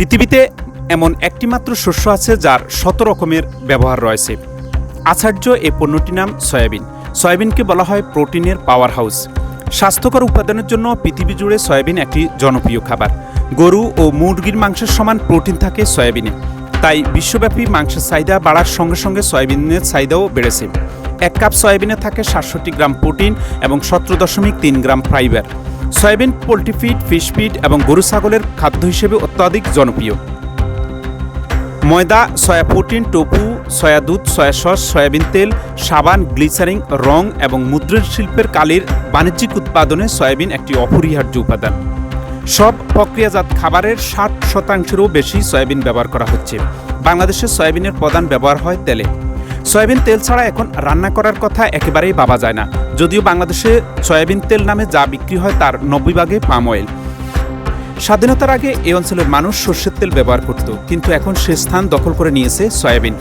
পৃথিবীতে এমন একটি মাত্র শস্য আছে যার শত রকমের ব্যবহার রয়েছে। আচার্য এ পণ্যটির নাম সয়াবিন। সয়াবিনকে বলা হয় প্রোটিনের পাওয়ার হাউস। স্বাস্থ্যকর উপাদানের জন্য পৃথিবী জুড়ে সয়াবিন একটি জনপ্রিয় খাবার। গরু ও মুরগির মাংসের সমান প্রোটিন থাকে সয়াবিনে। তাই বিশ্বব্যাপী মাংসের চাহিদা বাড়ার সঙ্গে সঙ্গে সয়াবিনের চাহিদাও বেড়েছে। এক কাপ সয়াবিনে থাকে সাতষট্টি গ্রাম প্রোটিন এবং সতেরো দশমিক তিন gram fibre. Soybean, poultry feed, fish feed এবং গরু ছাগলের খাদ্য হিসেবে অত্যাধিক জনপ্রিয়। ময়দা, সয়া প্রোটিন টোপু সয়া দুধ, সয়া সস, সয়াবিন তেল, সাবান, গ্লিসারিং, রং এবং মুদ্রণ শিল্পের কালির বাণিজ্যিক উৎপাদনে সয়াবিন একটি অপরিহার্য উপাদান। সব প্রক্রিয়াজাত খাবারের ষাট শতাংশেরও বেশি সয়াবিন ব্যবহার করা হচ্ছে। বাংলাদেশে সয়াবিনের প্রধান ব্যবহার হয় তেলে। সয়াবিন তেল ছাড়া এখন রান্না করার কথা একেবারেই ভাবা যায় না। যদিও বাংলাদেশে সয়াবিন তেল নামে যা বিক্রি হয় তার নব্বই ভাগে পাম অয়েল। স্বাধীনতার আগে এই অঞ্চলের মানুষ সর্ষের তেল ব্যবহার করত, কিন্তু এখন সে স্থান দখল করে নিয়েছে সয়াবিন।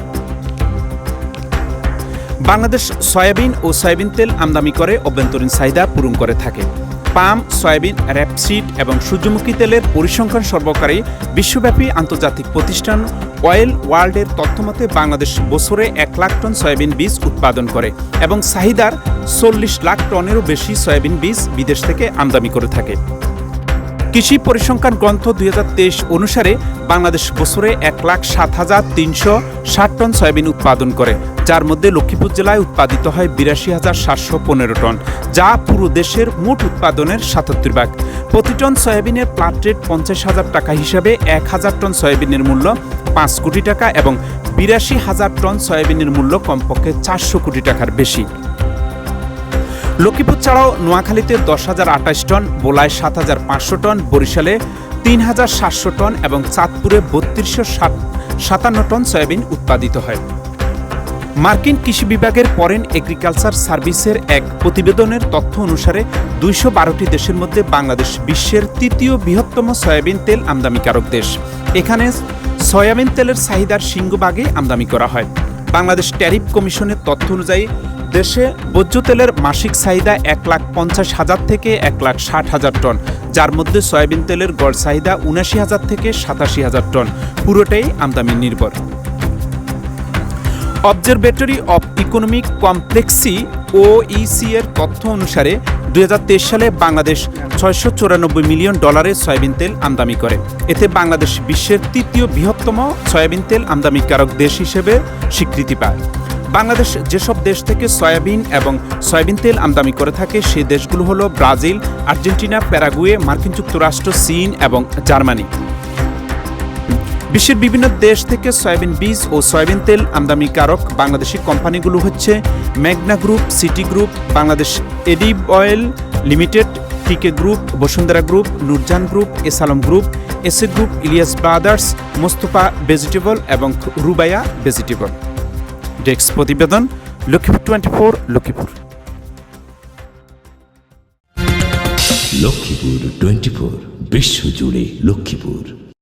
বাংলাদেশ সয়াবিন ও সয়াবিন তেল আমদানি করে অভ্যন্তরীণ চাহিদা পূরণ করে থাকে। পাম, সয়াবিন র্যাপসিড এবং সূর্যমুখী তেলের পরিসংখ্যান সর্বকারী বিশ্বব্যাপী আন্তর্জাতিক প্রতিষ্ঠান অয়েল ওয়ার্ল্ডের তথ্যমতে বাংলাদেশ বছরে এক লাখ টন সয়াবিন বীজ উৎপাদন করে এবং চাহিদার চল্লিশ লাখ টনেরও বেশি সয়াবিন বীজ বিদেশ থেকে আমদানি করে থাকে। কৃষি পরিসংখ্যান গ্রন্থ দুই হাজার তেইশ অনুসারে বাংলাদেশ বছরে এক লাখ সাত হাজার তিনশো ষাট টন সয়াবিন উৎপাদন করে যার মধ্যে লক্ষ্মীপুর জেলায় উৎপাদিত হয় বিরাশি হাজার সাতশো পনেরো টন, যা পুরো দেশের মোট উৎপাদনের সাতাত্তর ভাগ। প্রতি টন সয়াবিনের প্লাট রেট পঞ্চাশ হাজার টাকা হিসাবে এক হাজার টন সয়াবিনের মূল্য পাঁচ কোটি টাকা এবং বিরাশি হাজার টন সয়াবিনের মূল্য কমপক্ষে চারশো কোটি টাকার বেশি। লক্ষ্মীপুর ছাড়াও নোয়াখালীতে দশ হাজার আঠাশ টন, বোলায় সাত হাজার পাঁচশো টন, বরিশালে তিন হাজার সাতশো টন এবং চাঁদপুরে বত্রিশশো সাতান্ন টন সয়াবিন উৎপাদিত হয়। মার্কিন কৃষি বিভাগের ফরেন এগ্রিকালচার সার্ভিসের এক প্রতিবেদনের তথ্য অনুসারে দুইশো বারোটি দেশের মধ্যে বাংলাদেশ বিশ্বের তৃতীয় বৃহত্তম সয়াবিন তেল আমদানিকারক দেশ। এখানে সয়াবিন তেলের চাহিদার সিংহভাগে আমদানি করা হয়। বাংলাদেশ ট্যারিফ কমিশনের তথ্য অনুযায়ী, দেশে ভোজ্য তেলের মাসিক চাহিদা এক লাখ পঞ্চাশ হাজার থেকে এক লাখ ষাট হাজার টন, যার মধ্যে সয়াবিন তেলের গড় চাহিদা উনাশি হাজার থেকে সাতাশি হাজার টন। পুরোটাই আমদানি নির্ভর। Observatory of economic complexity O EC এর তথ্য অনুসারে দুই সালে বাংলাদেশ ছয়শো চুরানব্বই মিলিয়ন ডলারের সয়াবিন তেল আমদানি করে। এতে বাংলাদেশ বিশ্বের তৃতীয় বৃহত্তম সয়াবিন তেল আমদানিকারক দেশ হিসেবে স্বীকৃতি পায়। বাংলাদেশ যেসব দেশ থেকে সয়াবিন এবং সয়াবিন তেল আমদানি করে থাকে, সেই দেশগুলো হলো ব্রাজিল, আর্জেন্টিনা, প্যারাগুয়ে, মার্কিন যুক্তরাষ্ট্র, চীন এবং জার্মানি। বিশ্বের বিভিন্ন দেশ থেকে সয়াবিন বীজ ও সয়াবিন তেল আমদানিকারক বাংলাদেশি কোম্পানিগুলো হচ্ছে মেঘনা group, city group, Bangladesh edible oil limited, TK group, Bashundhara group, Nurjahan group, S Alam group SA group, Ilias brothers, Mostafa vegetable এবং রুবায়া ভেজিটেবল। ডেস্ক প্রতিবেদন, Lakshmipur twenty four Lakshmipur. Lakshmipur twenty four বিশ্বজুড়ে লক্ষ্মীপুর।